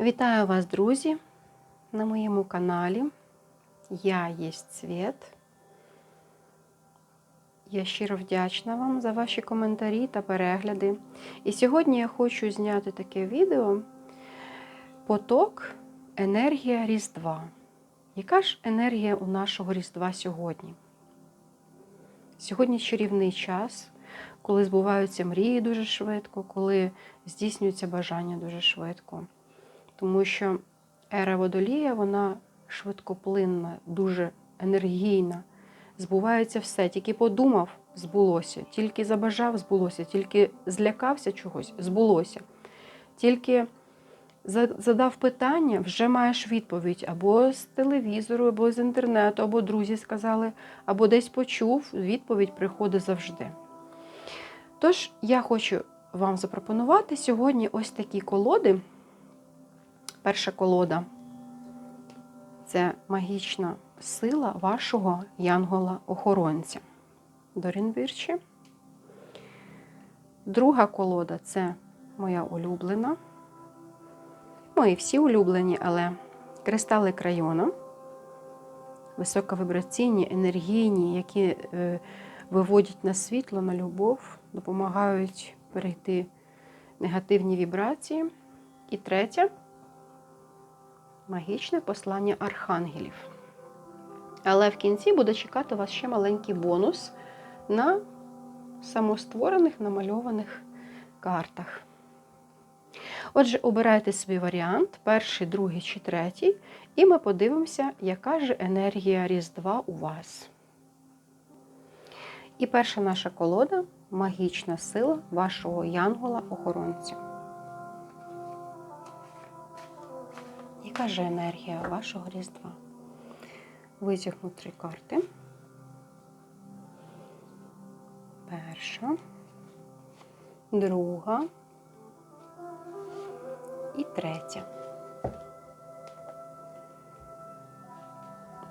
Вітаю вас, друзі, на моєму каналі. Я єсть світ. Я щиро вдячна вам за ваші коментарі та перегляди. І сьогодні я хочу зняти таке відео Поток енергія Різдва. Яка ж енергія у нашого Різдва сьогодні? Сьогодні чарівний час, коли збуваються мрії дуже швидко, коли здійснюються бажання дуже швидко. Тому що ера водолія, вона швидкоплинна, дуже енергійна. Збувається все. Тільки подумав, збулося, тільки забажав, збулося, тільки злякався чогось, збулося. Тільки задав питання, вже маєш відповідь або з телевізору, або з інтернету, або друзі сказали, або десь почув, відповідь приходить завжди. Тож, я хочу вам запропонувати сьогодні ось такі колоди. Перша колода це магічна сила вашого янгола-охоронця. Дорінвірчі. Друга колода це моя улюблена. Мої всі улюблені, але кристали крайона, високовібраційні, енергійні, які е, виводять на світло, на любов, допомагають перейти негативні вібрації. І третя магічне послання архангелів. Але в кінці буде чекати вас ще маленький бонус на самостворених намальованих картах. Отже, обирайте свій варіант, перший, другий чи третій, і ми подивимося, яка ж енергія Різдва у вас. І перша наша колода магічна сила вашого янгола-охоронця. Яка же енергія вашого Різдва? Витягну три карти. Перша, друга і третя.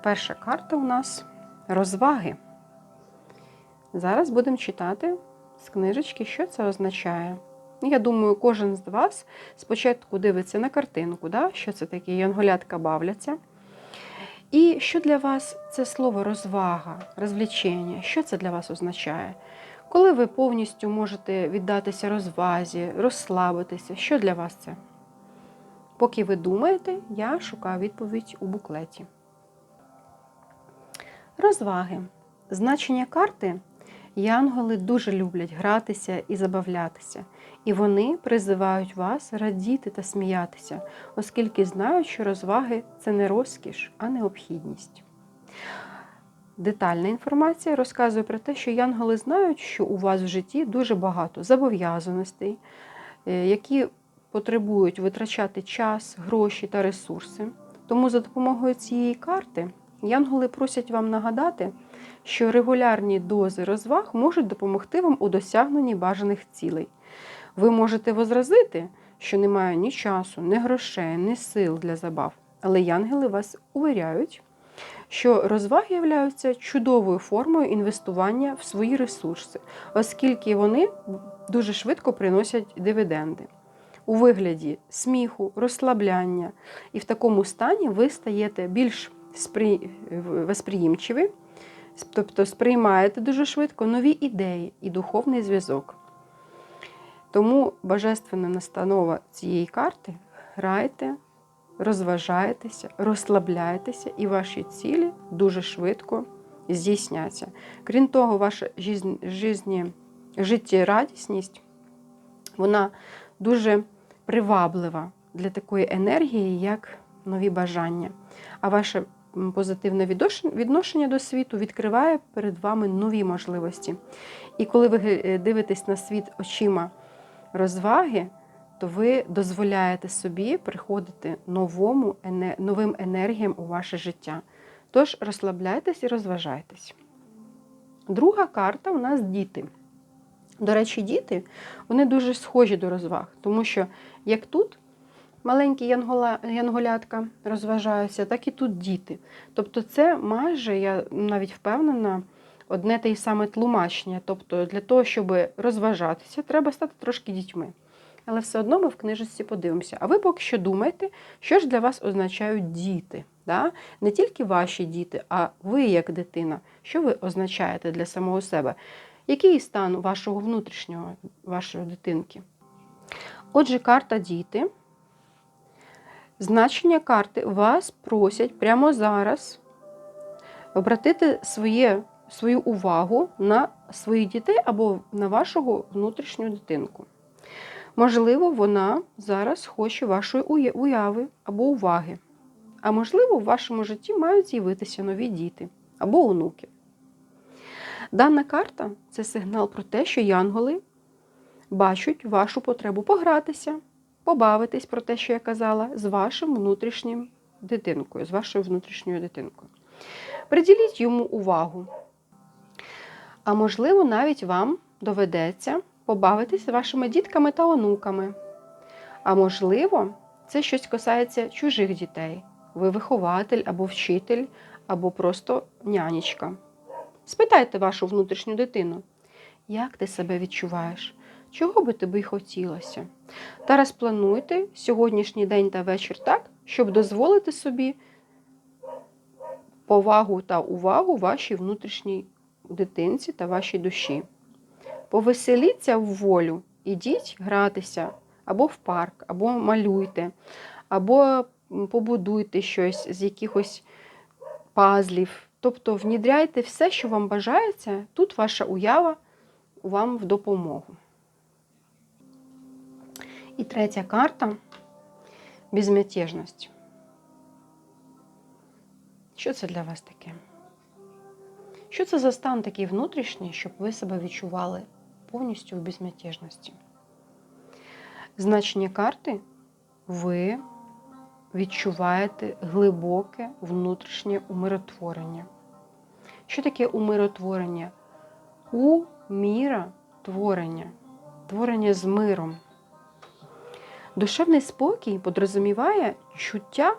Перша карта у нас розваги. Зараз будемо читати з книжечки, що це означає. Я думаю, кожен з вас спочатку дивиться на картинку, да? що це таке янголятка бавляться. І що для вас це слово розвага, розвлічення, що це для вас означає? Коли ви повністю можете віддатися розвазі, розслабитися, що для вас це? Поки ви думаєте, я шукаю відповідь у буклеті. Розваги. Значення карти Янголи дуже люблять гратися і забавлятися, і вони призивають вас радіти та сміятися, оскільки знають, що розваги це не розкіш, а необхідність. Детальна інформація розказує про те, що янголи знають, що у вас в житті дуже багато зобов'язаностей, е, які потребують витрачати час, гроші та ресурси. Тому за допомогою цієї карти янголи просять вам нагадати що регулярні дози розваг можуть допомогти вам у досягненні бажаних цілей. Ви можете возразити, що немає ні часу, ні грошей, ні сил для забав, але янгели вас увіряють, що розваги являються чудовою формою інвестування в свої ресурси, оскільки вони дуже швидко приносять дивіденди. У вигляді сміху, розслабляння, і в такому стані ви стаєте більш восприємчиві Тобто сприймаєте дуже швидко нові ідеї і духовний зв'язок. Тому божественна настанова цієї карти грайте, розважаєтеся, розслабляєтеся, і ваші цілі дуже швидко здійсняться. Крім того, ваша життєрадісність, вона дуже приваблива для такої енергії, як нові бажання. А ваше позитивне відношення до світу відкриває перед вами нові можливості. І коли ви е, дивитесь на світ очима розваги, то ви дозволяєте собі приходити новому, новим енергіям у ваше життя. Тож розслабляйтесь і розважайтесь. Друга карта у нас діти. До речі, діти вони дуже схожі до розваг, тому що як тут маленькі янголятка розважаються, так і тут діти. Тобто, це майже, я навіть впевнена, одне те й саме тлумачення. Тобто, для того, щоб розважатися, треба стати трошки дітьми. Але все одно ми в книжці подивимося. А ви поки що думайте, що ж для вас означають діти. Да? Не тільки ваші діти, а ви як дитина. Що ви означаєте для самого себе? Який стан вашого внутрішнього, вашої дитинки? Отже, карта діти. Значення карти вас просять прямо зараз обратити своє, свою увагу на своїх дітей або на вашого внутрішню дитинку. Можливо, вона зараз хоче вашої уяви або уваги. А можливо, в вашому житті мають з'явитися нові діти або онуки. Дана карта це сигнал про те, що янголи бачать вашу потребу погратися, побавитись про те, що я казала, з вашим внутрішнім дитинкою, з вашою внутрішньою дитинкою. Приділіть йому увагу. А можливо, навіть вам доведеться побавитись з вашими дітками та онуками. А можливо, це щось касається чужих дітей. Ви вихователь або вчитель, або просто нянечка. Спитайте вашу внутрішню дитину, як ти себе відчуваєш? Чого би тобі хотілося? Та розплануйте сьогоднішній день та вечір так, щоб дозволити собі повагу та увагу вашій внутрішній дитинці та вашій душі. Повеселіться в волю, ідіть гратися або в парк, або малюйте, або побудуйте щось з якихось пазлів. Тобто внідряйте все, що вам бажається, тут ваша уява вам в допомогу. І третя карта безмятежність. Що це для вас таке? Що це за стан такий внутрішній, щоб ви себе відчували повністю в безмятежності? Значення карти ви відчуваєте глибоке внутрішнє умиротворення. Що таке умиротворення? Уміротворення. Творення з миром. Душевний спокій подрозуміває чуття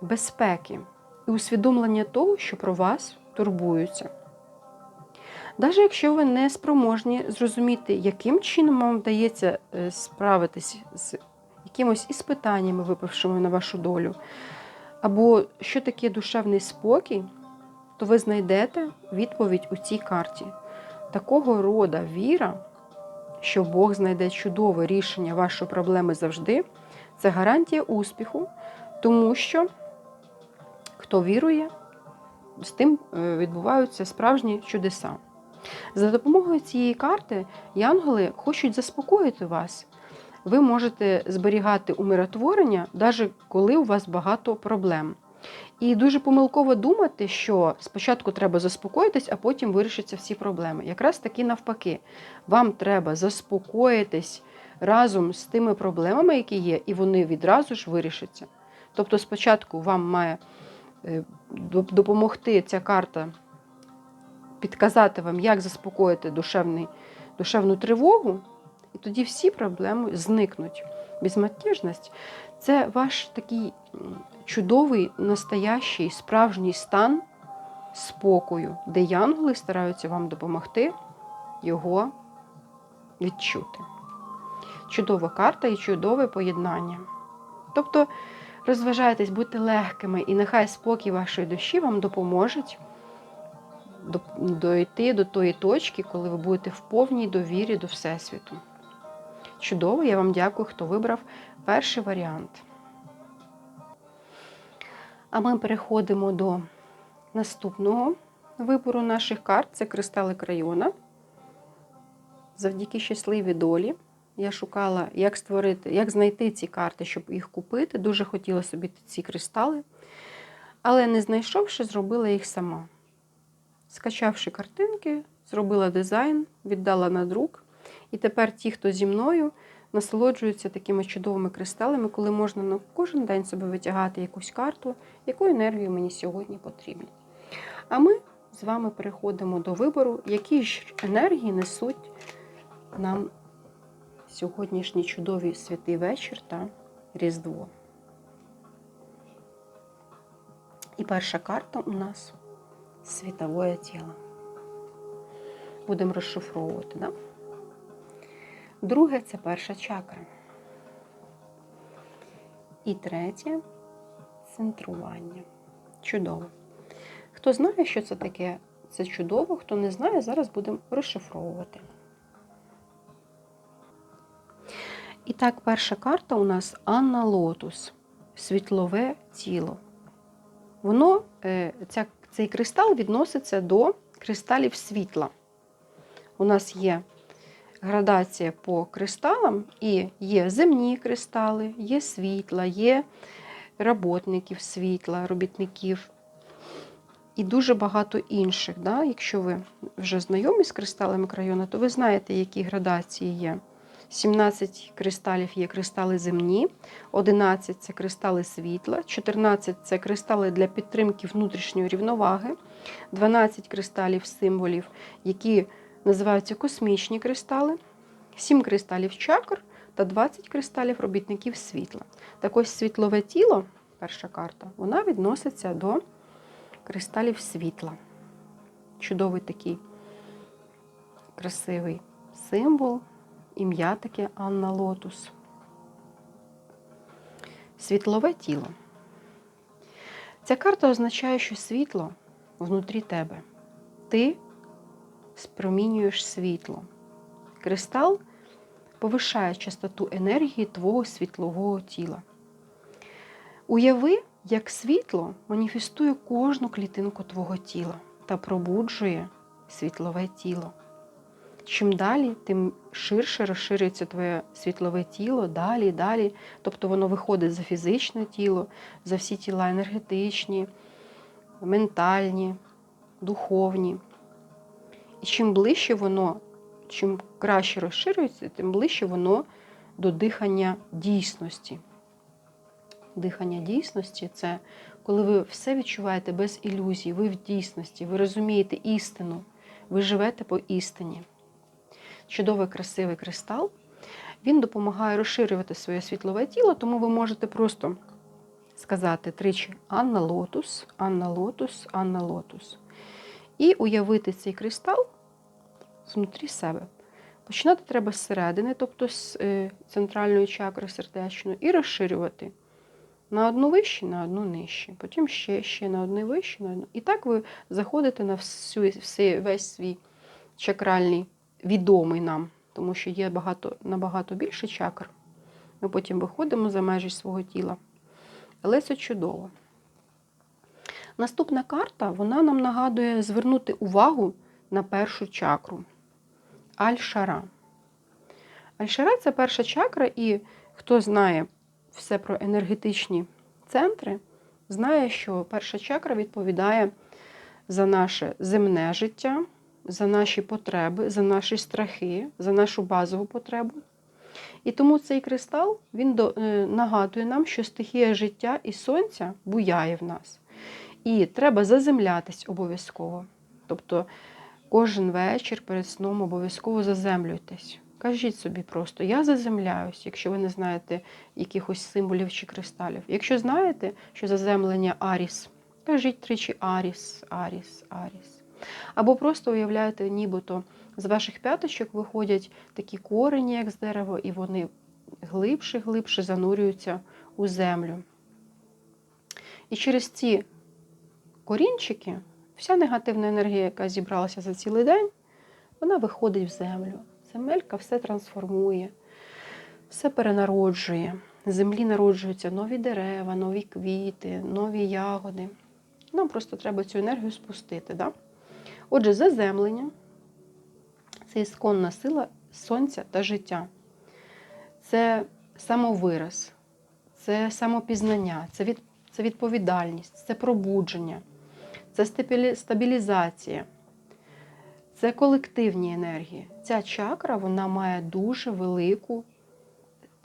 безпеки і усвідомлення того, що про вас турбуються. Навіть якщо ви не спроможні зрозуміти, яким чином вам вдається е, справитись з якимось із питаннями, випавшими на вашу долю, або що таке душевний спокій, то ви знайдете відповідь у цій карті. Такого рода віра, що Бог знайде чудове рішення вашої проблеми завжди, це гарантія успіху, тому що хто вірує, з тим е, відбуваються справжні чудеса. За допомогою цієї карти янголи хочуть заспокоїти вас. Ви можете зберігати умиротворення, навіть коли у вас багато проблем. І дуже помилково думати, що спочатку треба заспокоїтись, а потім вирішаться всі проблеми. Якраз таки навпаки, вам треба заспокоїтись разом з тими проблемами, які є, і вони відразу ж вирішаться. Тобто, спочатку вам має е, допомогти ця карта підказати вам, як заспокоїти душевний, душевну тривогу, і тоді всі проблеми зникнуть. Безмятежність – це ваш такий чудовий, настоящий, справжній стан спокою, де янголи стараються вам допомогти його відчути. Чудова карта і чудове поєднання. Тобто розважайтесь, будьте легкими, і нехай спокій вашої душі вам допоможуть дойти до тої точки, коли ви будете в повній довірі до Всесвіту. Чудово, я вам дякую, хто вибрав перший варіант. А ми переходимо до наступного вибору наших карт це кристали крайона. Завдяки щасливій долі. Я шукала, як створити, як знайти ці карти, щоб їх купити. Дуже хотіла собі ці кристали. Але не знайшовши, зробила їх сама. Скачавши картинки, зробила дизайн, віддала на друк. І тепер ті, хто зі мною, насолоджуються такими чудовими кристалами, коли можна на кожен день себе витягати якусь карту, яку енергію мені сьогодні потрібно. А ми з вами переходимо до вибору, які ж енергії несуть нам сьогоднішній чудовий святий вечір та Різдво. І перша карта у нас світове тіло. Будемо розшифровувати. Да? Друге це перша чакра. І третє центрування. Чудово. Хто знає, що це таке, це чудово. Хто не знає, зараз будемо розшифровувати. І так, перша карта у нас Анна Лотус. Світлове тіло. Воно, е, ця, цей кристал відноситься до кристалів світла. У нас є градація по кристалам, і є земні кристали, є світла, є роботників світла, робітників і дуже багато інших. Да? Якщо ви вже знайомі з кристалами крайона, то ви знаєте, які градації є. 17 кристалів є кристали земні, 11 це кристали світла, 14 це кристали для підтримки внутрішньої рівноваги, 12 кристалів символів, які називаються космічні кристали, 7 кристалів чакр та 20 кристалів робітників світла. Так ось світлове тіло, перша карта, вона відноситься до кристалів світла. Чудовий такий красивий символ. Ім'я таке Анна Лотус. Світлове тіло. Ця карта означає, що світло внутрі тебе. Ти спромінюєш світло. Кристал повишає частоту енергії твого світлового тіла. Уяви, як світло маніфестує кожну клітинку твого тіла та пробуджує світлове тіло. Чим далі, тим ширше розширюється твоє світлове тіло, далі, далі. Тобто воно виходить за фізичне тіло, за всі тіла енергетичні, ментальні, духовні. Чим ближче воно, чим краще розширюється, тим ближче воно до дихання дійсності. Дихання дійсності це коли ви все відчуваєте без ілюзій, ви в дійсності, ви розумієте істину, ви живете по істині чудовий красивий кристал. Він допомагає розширювати своє світлове тіло, тому ви можете просто сказати тричі Анна Лотус, Анна Лотус, Анна Лотус. І уявити цей кристал внутрі себе. Починати треба зсередини, тобто з е, центральної чакри сердечної, і розширювати на одну вище, на одну нижче. Потім ще, ще на одне вище, на одну. І так ви заходите на всю, весь свій чакральний відомий нам, тому що є багато, набагато більше чакр. Ми потім виходимо за межі свого тіла. Але це чудово. Наступна карта вона нам нагадує звернути увагу на першу чакру Аль-Шара. Аль-Шара це перша чакра, і хто знає все про енергетичні центри, знає, що перша чакра відповідає за наше земне життя, за наші потреби, за наші страхи, за нашу базову потребу. І тому цей кристал він е, нагадує нам, що стихія життя і сонця буяє в нас. І треба заземлятись обов'язково. Тобто кожен вечір перед сном обов'язково заземлюйтесь. Кажіть собі просто, я заземляюсь, якщо ви не знаєте якихось символів чи кристалів. Якщо знаєте, що заземлення Аріс, кажіть тричі Аріс, Аріс, Аріс. Або просто уявляєте, нібито з ваших п'яточок виходять такі корені, як з дерева, і вони глибше-глибше занурюються у землю. І через ці корінчики вся негативна енергія, яка зібралася за цілий день, вона виходить в землю. Земелька все трансформує, все перенароджує. З землі народжуються нові дерева, нові квіти, нові ягоди. Нам просто треба цю енергію спустити. Да? Отже, заземлення це ісконна сила сонця та життя. Це самовираз, це самопізнання, це від, це відповідальність, це пробудження, це стабілізація, це колективні енергії. Ця чакра вона має дуже велику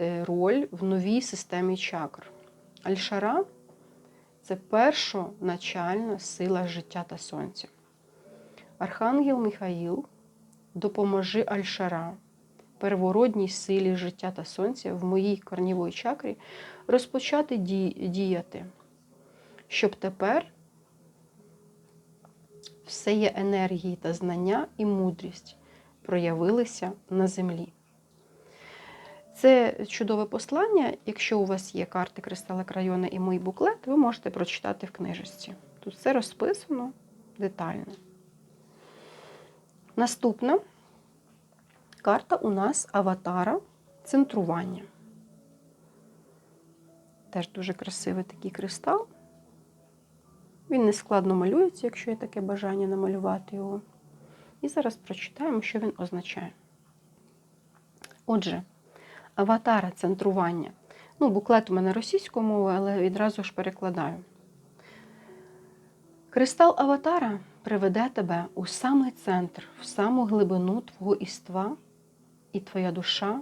е, роль в новій системі чакр. Альшара це першоначальна сила життя та сонця. Архангел Михаїл, допоможи Альшара, первородній силі життя та сонця в моїй корнівої чакрі розпочати діяти, щоб тепер все є енергії та знання і мудрість проявилися на землі. Це чудове послання. Якщо у вас є карти кристали крайона і мій буклет, ви можете прочитати в книжечці. Тут все розписано детально. Наступна карта у нас аватара центрування. Теж дуже красивий такий кристал. Він не складно малюється, якщо є таке бажання намалювати його. І зараз прочитаємо, що він означає. Отже, аватара центрування. Ну, буклет у мене російською мовою, але відразу ж перекладаю. Кристал аватара приведе тебе у самий центр, в саму глибину твого іства, і твоя душа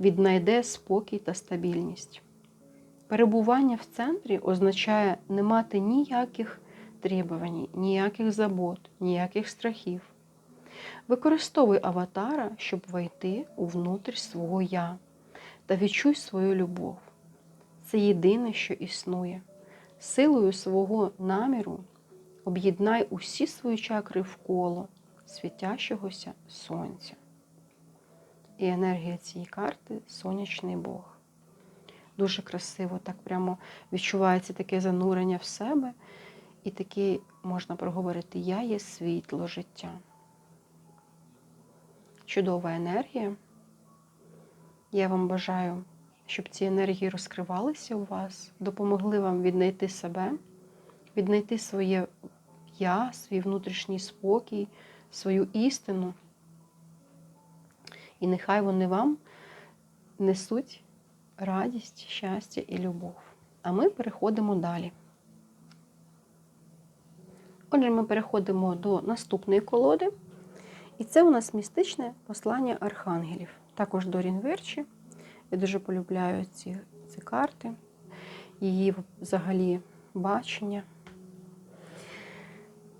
віднайде спокій та стабільність. Перебування в центрі означає не мати ніяких требувань, ніяких забот, ніяких страхів. Використовуй аватара, щоб войти у внутрі свого я та відчуй свою любов. Це єдине, що існує. Силою свого наміру об'єднай усі свої чакри вколо світящогося сонця. І енергія цієї карти сонячний Бог. Дуже красиво, так прямо відчувається таке занурення в себе, і таке можна проговорити: Я є світло життя. Чудова енергія. Я вам бажаю, щоб ці енергії розкривалися у вас, допомогли вам віднайти себе, віднайти своє я, свій внутрішній спокій, свою істину. І нехай вони вам несуть радість, щастя і любов. А ми переходимо далі. Отже, ми переходимо до наступної колоди. І це у нас містичне послання архангелів. Також Дорін Верчі. Я дуже полюбляю ці, ці карти, її взагалі бачення.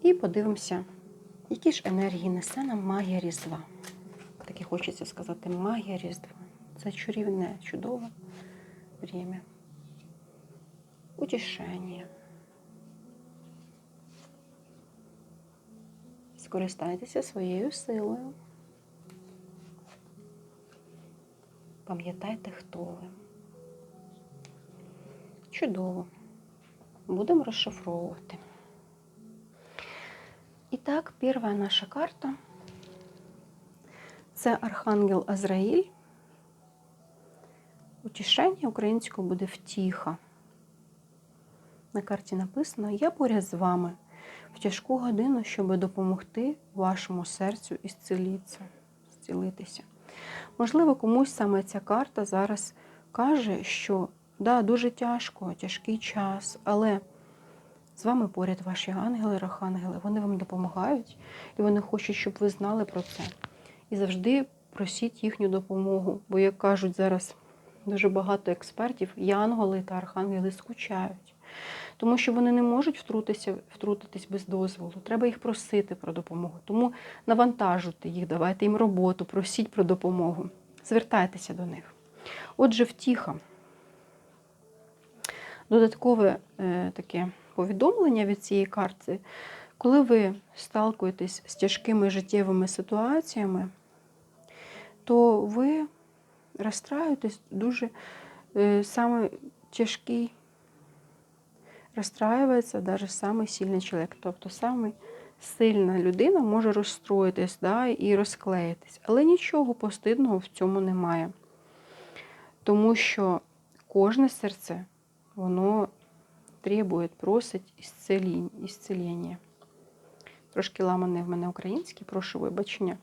І подивимося, які ж енергії несе нам магія Різдва. Таке хочеться сказати, магія Різдва. Це чарівне, чудове время. Утішення. Скористайтеся своєю силою. Пам'ятайте, хто ви. Чудово. Будемо розшифровувати. І так, перша наша карта це Архангел Азраїль. Утішення українською буде втіха. На карті написано: Я поряд з вами в тяжку годину, щоб допомогти вашому серцю ісцілитися. зцілитися. Можливо, комусь саме ця карта зараз каже, що да, дуже тяжко, тяжкий час, але з вами поряд ваші ангели, рахангели, вони вам допомагають, і вони хочуть, щоб ви знали про це. І завжди просіть їхню допомогу. Бо, як кажуть зараз дуже багато експертів, янголи та архангели скучають. Тому що вони не можуть втрутитися, втрутитись без дозволу. Треба їх просити про допомогу. Тому навантажуйте їх, давайте їм роботу, просіть про допомогу. Звертайтеся до них. Отже, втіха. Додаткове е, таке повідомлення від цієї карти. Коли ви сталкуєтесь з тяжкими життєвими ситуаціями, то ви розстраюєтесь дуже е, саме тяжкий, розстраюється навіть самий сильний чоловік. Тобто самий сильна людина може розстроїтись да, і розклеїтись. Але нічого постидного в цьому немає. Тому що кожне серце, воно требує, просить ісцеління. Трошки ламане в мене українське, прошу вибачення.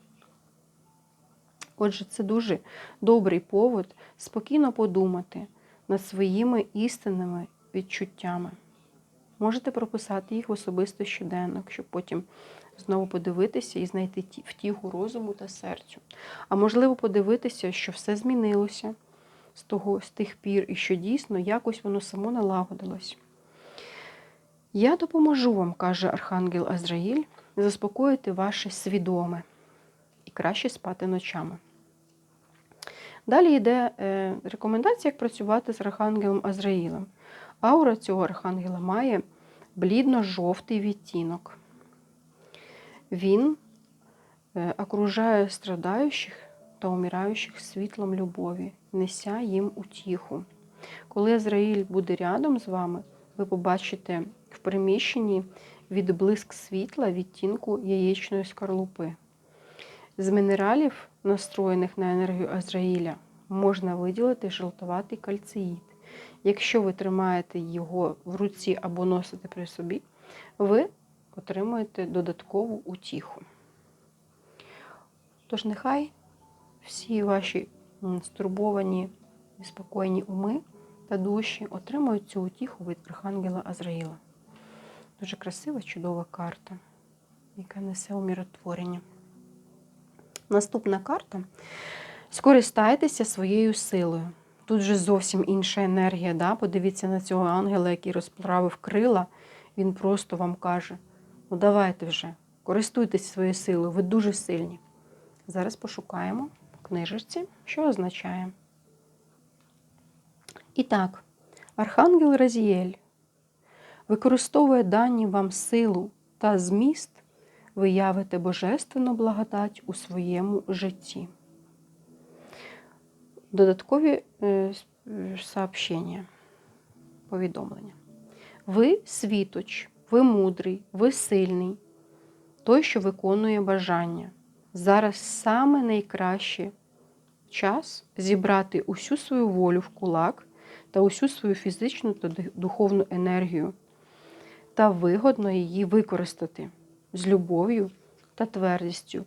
Отже, це дуже добрий повод спокійно подумати над своїми істинними відчуттями. Можете прописати їх в особисто щоденник, щоб потім знову подивитися і знайти втіху розуму та серцю. А можливо, подивитися, що все змінилося з того, з тих пір, і що дійсно якось воно само налагодилось. Я допоможу вам, каже Архангел Азраїль, заспокоїти ваше свідоме і краще спати ночами. Далі йде е, рекомендація, як працювати з Архангелом Азраїлем. Аура цього архангела має блідно-жовтий відтінок. Він е, окружає страдаючих та умираючих світлом любові, неся їм утіху. Коли Ізраїль буде рядом з вами, ви побачите в приміщенні відблиск світла відтінку яєчної скорлупи. З мінералів, настроєних на енергію Азраїля, можна виділити жовтуватий кальциїд. Якщо ви тримаєте його в руці або носите при собі, ви отримуєте додаткову утіху. Тож нехай всі ваші стурбовані, неспокійні уми та душі отримують цю утіху від Архангела Азраїла. Дуже красива, чудова карта, яка несе умиротворення. Наступна карта. Скористайтеся своєю силою. Тут же зовсім інша енергія. Да? Подивіться на цього ангела, який розправив крила. Він просто вам каже: ну давайте вже, користуйтесь своєю силою, ви дуже сильні. Зараз пошукаємо в книжечці, що означає. І так, Архангел Разіель використовує дані вам силу та зміст, ви явите божественну благодать у своєму житті. Додаткові е, сообщення, повідомлення. Ви світоч, ви мудрий, ви сильний, той, що виконує бажання. Зараз саме найкраще час зібрати усю свою волю в кулак та усю свою фізичну та духовну енергію та вигодно її використати з любов'ю та твердістю.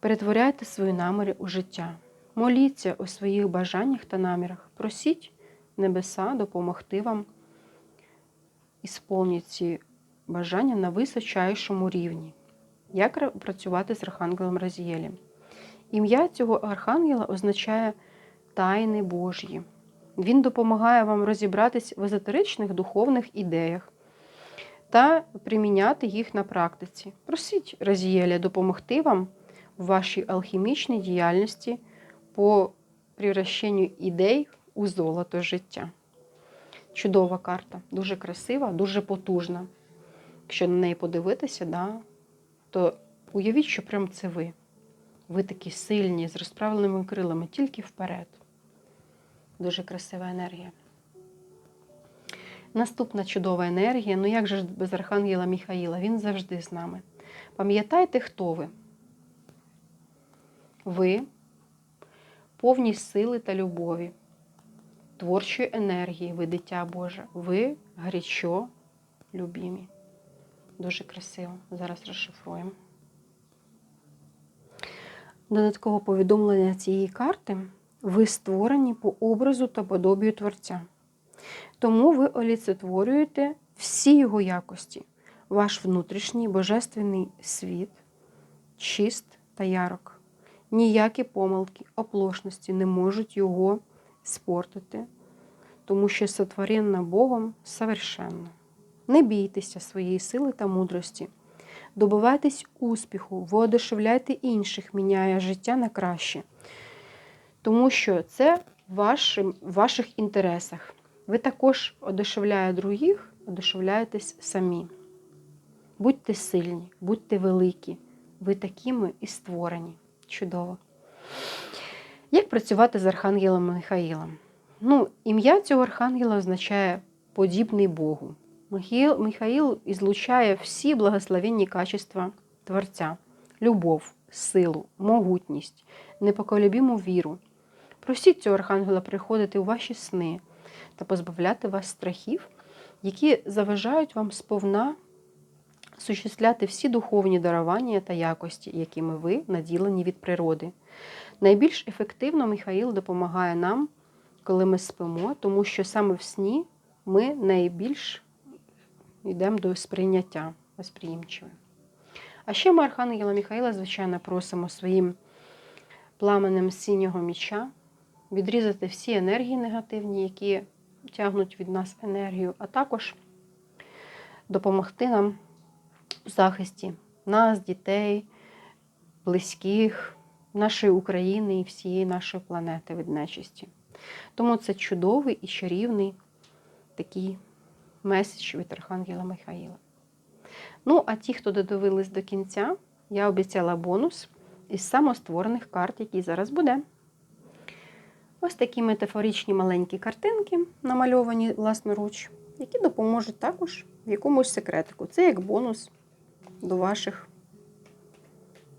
Перетворяйте свої наміри у життя. Моліться у своїх бажаннях та намірах. Просіть небеса допомогти вам ісполнити ці бажання на височайшому рівні. Як працювати з Архангелом Разієлем? Ім'я цього архангела означає тайни Божі. Він допомагає вам розібратись в езотеричних духовних ідеях та приміняти їх на практиці. Просіть Разієля допомогти вам в вашій алхімічній діяльності по превращенню ідей у золото життя. Чудова карта, дуже красива, дуже потужна. Якщо на неї подивитися, да, то уявіть, що прям це ви. Ви такі сильні, з розправленими крилами, тільки вперед. Дуже красива енергія. Наступна чудова енергія, ну як же без Архангела Міхаїла, він завжди з нами. Пам'ятайте, хто ви? Ви повні сили та любові, творчої енергії, ви дитя Боже, ви гарячо любімі. Дуже красиво. Зараз розшифруємо. Додаткове повідомлення цієї карти. Ви створені по образу та подобію Творця. Тому ви оліцетворюєте всі його якості, ваш внутрішній божественний світ, чист та ярок. Ніякі помилки, оплошності не можуть його спортити, тому що сотворенна Богом совершенно. Не бійтеся своєї сили та мудрості. Добивайтесь успіху, ви одешевляйте інших, міняє життя на краще. Тому що це в ваших інтересах. Ви також одешевляє других, одешевляєтесь самі. Будьте сильні, будьте великі. Ви такими і створені. Чудово. Як працювати з Архангелом Михаїлом? Ну, ім'я цього архангела означає подібний Богу. Михаїл, ізлучає всі благословенні качества Творця, любов, силу, могутність, непоколебіму віру. Просіть цього архангела приходити у ваші сни та позбавляти вас страхів, які заважають вам сповна осуществляти всі духовні дарування та якості, якими ви наділені від природи. Найбільш ефективно Михаїл допомагає нам, коли ми спимо, тому що саме в сні ми найбільш йдемо до сприйняття восприємчиве. А ще ми Архангела Михаїла, звичайно, просимо своїм пламенем синього міча відрізати всі енергії негативні, які тягнуть від нас енергію, а також допомогти нам в захисті нас, дітей, близьких, нашої України і всієї нашої планети від нечисті. Тому це чудовий і чарівний такий меседж від Архангела Михаїла. Ну, а ті, хто додивились до кінця, я обіцяла бонус. із самостворених карт, який зараз буде. Ось такі метафоричні маленькі картинки, намальовані власноруч, які допоможуть також в якомусь секретику. Це як бонус до ваших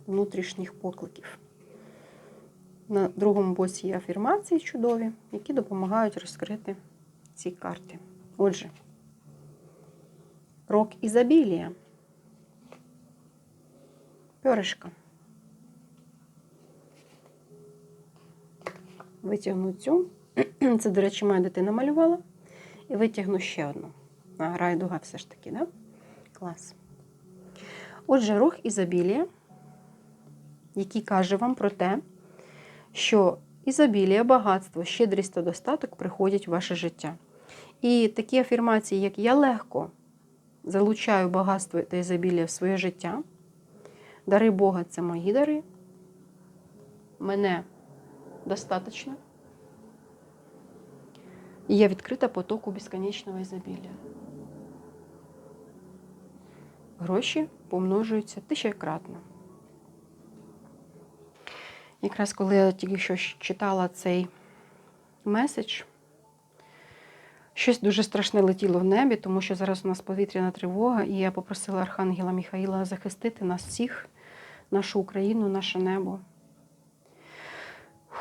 внутрішніх покликів. На другому боці є афірмації чудові, які допомагають розкрити ці карти. Отже, рок ізобілія. Перышко. Витягну цю. Це, до речі, моя дитина малювала. І витягну ще одну. А, райдуга все ж таки, да? Клас. Отже, рух ізобілія, який каже вам про те, що ізобілія, багатство, щедрість та достаток приходять в ваше життя. І такі афірмації, як я легко залучаю багатство та ізобілія в своє життя. Дари Бога це мої дари. Мене достатньо. І я відкрита потоку безконечного ізобілля. Гроші помножуються тисячекратно. Якраз коли я тільки що читала цей меседж, щось дуже страшне летіло в небі, тому що зараз у нас повітряна тривога, і я попросила Архангела Міхаїла захистити нас всіх, нашу Україну, наше небо.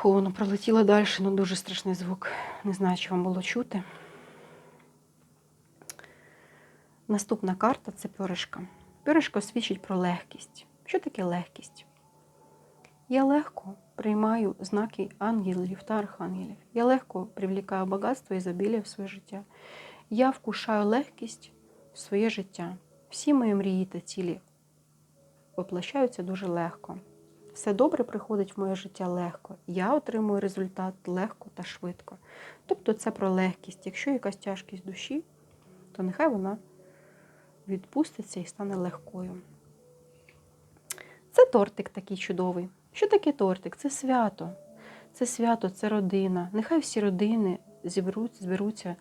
Фу, воно пролетіло далі, ну дуже страшний звук. Не знаю, чи вам було чути. Наступна карта це пьоришка. Пьоришко свідчить про легкість. Що таке легкість? Я легко приймаю знаки ангелів та архангелів. Я легко привлікаю багатство і ізобілія в своє життя. Я вкушаю легкість в своє життя. Всі мої мрії та цілі воплощаються дуже легко. Все добре приходить в моє життя легко. Я отримую результат легко та швидко. Тобто це про легкість. Якщо якась тяжкість душі, то нехай вона відпуститься і стане легкою. Це тортик такий чудовий. Що таке тортик? Це свято. Це свято, це родина. Нехай всі родини зібруть, зберуться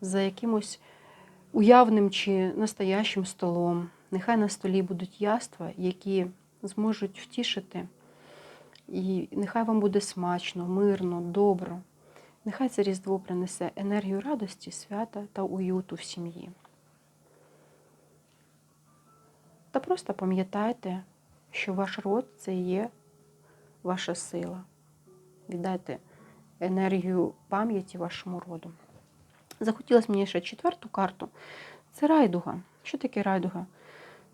за якимось уявним чи настоящим столом. Нехай на столі будуть яства, які зможуть втішити. І нехай вам буде смачно, мирно, добро. Нехай це Різдво принесе енергію радості, свята та уюту в сім'ї. Та просто пам'ятайте, що ваш род це є ваша сила. Віддайте енергію пам'яті вашому роду. Захотілося мені ще четверту карту. Це райдуга. Що таке райдуга?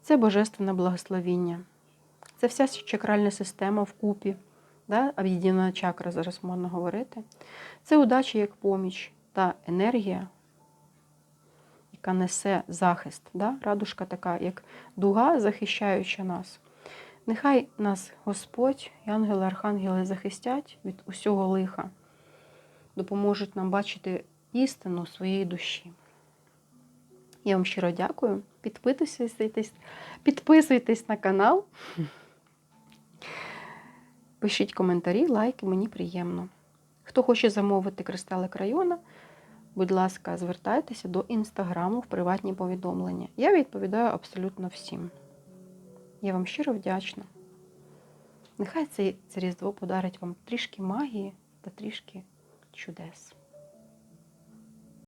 Це божественне благословіння. Це вся чакральна система вкупі, да? об'єднана чакра, зараз можна говорити. Це удача як поміч та енергія, яка несе захист. Да? Радужка така, як дуга, захищаюча нас. Нехай нас Господь, і ангели, архангели захистять від усього лиха, допоможуть нам бачити істину своєї душі. Я вам щиро дякую. Підписуйтесь, підписуйтесь на канал. Пишіть коментарі, лайки, мені приємно. Хто хоче замовити кристалик району, будь ласка, звертайтеся до інстаграму в приватні повідомлення. Я відповідаю абсолютно всім. Я вам щиро вдячна. Нехай це, це Різдво подарить вам трішки магії та трішки чудес.